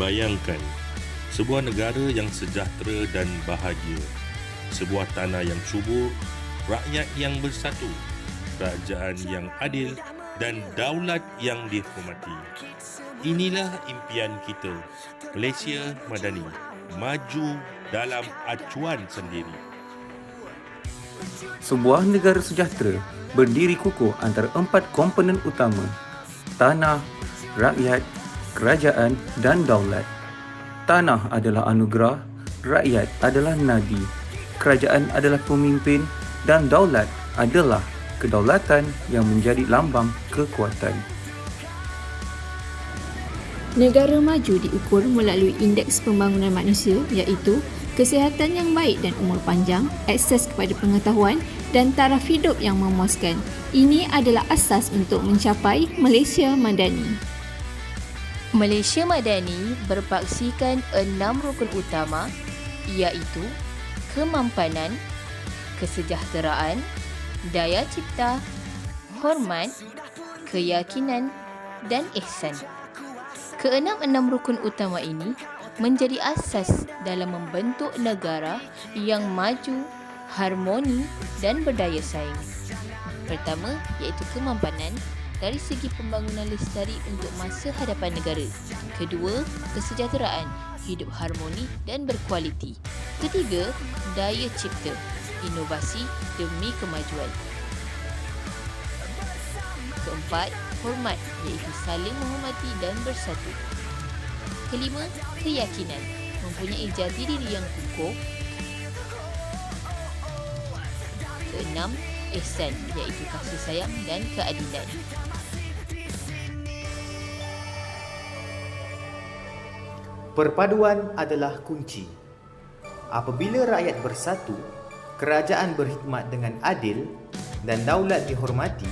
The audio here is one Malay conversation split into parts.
Bayangkan, sebuah negara yang sejahtera dan bahagia. Sebuah tanah yang subur, rakyat yang bersatu, kerajaan yang adil dan daulat yang dihormati. Inilah impian kita, Malaysia Madani, maju dalam acuan sendiri. Sebuah negara sejahtera berdiri kukuh antara empat komponen utama, tanah, rakyat, kerajaan dan daulat. Tanah adalah anugerah, rakyat adalah nadi, kerajaan adalah pemimpin dan daulat adalah kedaulatan yang menjadi lambang kekuatan. Negara maju diukur melalui indeks pembangunan manusia iaitu kesihatan yang baik dan umur panjang, akses kepada pengetahuan dan taraf hidup yang memuaskan. Ini adalah asas untuk mencapai Malaysia Madani. Malaysia Madani berpaksikan enam rukun utama iaitu kemampanan, kesejahteraan, daya cipta, hormat, keyakinan dan ihsan. Keenam-enam rukun utama ini menjadi asas dalam membentuk negara yang maju, harmoni dan berdaya saing. Pertama iaitu kemampanan dari segi pembangunan lestari untuk masa hadapan negara. Kedua, kesejahteraan, hidup harmoni dan berkualiti. Ketiga, daya cipta, inovasi demi kemajuan. Keempat, hormat iaitu saling menghormati dan bersatu. Kelima, keyakinan, mempunyai jati diri yang kukuh. Keenam, ihsan iaitu kasih sayang dan keadilan. Perpaduan adalah kunci. Apabila rakyat bersatu, kerajaan berkhidmat dengan adil dan daulat dihormati,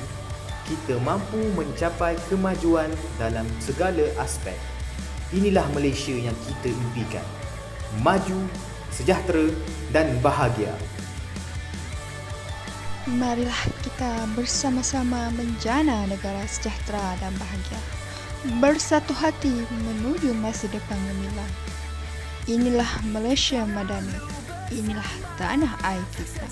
kita mampu mencapai kemajuan dalam segala aspek. Inilah Malaysia yang kita impikan. Maju, sejahtera dan bahagia. Marilah kita bersama-sama menjana negara sejahtera dan bahagia. Bersatu hati menuju masa depan gemilang. Inilah Malaysia Madani. Inilah tanah air kita.